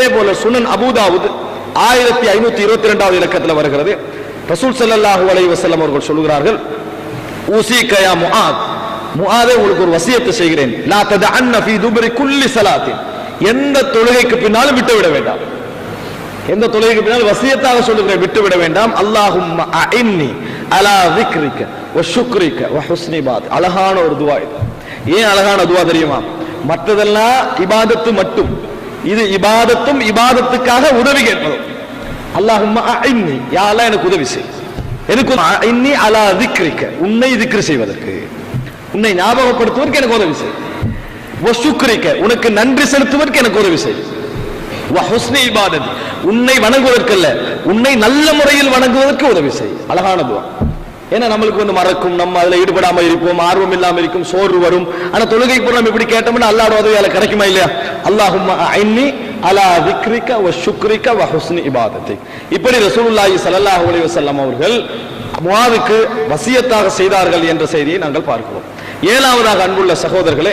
அதே போல சுனன் அபுதாவுது ஆயிரத்தி ஐநூத்தி இருபத்தி இரண்டாவது இலக்கத்தில் வருகிறது. ரசூல் ஸல்லல்லாஹு அலை வசல்லம் அவர்கள் சொல்கிறார்கள் ஊசிக கயா முஆத். முஆதே உங்களுக்கு ஒரு வசியத்தை செய்கிறேன். லா தத அன்ன ஃபீ துபரி குல்லி ஸலாத்தின் எந்த தொழுகைக்கு பின்னாலும் விட்டு விட வேண்டாம். எந்த தொழுகைக்கு பின்னால் வசியத்தாக சொல்லுகிறேன் விட்டு விட வேண்டாம். அல்லாஹும் அஇன்னி அலா விக்ரிக்க வ சுக்ரிக்க வ ஹுஸ்னி பாத். அழகான ஒரு துவா இது. ஏன் அழகான துவா தெரியுமா? மற்றதெல்லாம் இபாதத்து மட்டும். இது இபாதத்தும் இபாதத்துக்காக உதவி கேட்பதும். அல்லாஹும்ம யாரெல்லாம் யா எனக்கு உதவி செய். எனக்கு இன்னி அலா திக்ரிக்க. உன்னை திக்ர் செய்வதற்கு. உன்னை ஞாபகப்படுத்துவதற்கு எனக்கு உதவி செய். வசுக்ரிக்க உனக்கு நன்றி செலுத்துவதற்கு எனக்கு உதவி செய். வஹுஸ்னி இபாதத். உன்னை வணங்குவதற்கல்ல. உன்னை நல்ல முறையில் வணங்குவதற்கு உதவி செய். அழகான துவா. ஏன்னா நம்மளுக்கு வந்து மறக்கும்? நம்ம அதில் ஈடுபடாமல் இருப்போம் ஆர்வம் இல்லாமல் இருக்கும் சோர்வு வரும். ஆனால் தொழுகை கூட நம்ம இப்படி கேட்டோம்னா அல்லாஹ் அதில் கிடைக்குமா இல்லையா? அல்லாஹும் ஐன்னி அலா விக்ரிக்க வ சுக்ரிக்க வ ஹுஸ்னி இபாதத்தை இப்படி ரசூலுல்லாஹி சல்லாஹ் அலி வசல்லம் அவர்கள் முவாவுக்கு வசியத்தாக செய்தார்கள் என்ற செய்தியை நாங்கள் பார்க்கிறோம். ஏழாவதாக அன்புள்ள சகோதரர்களே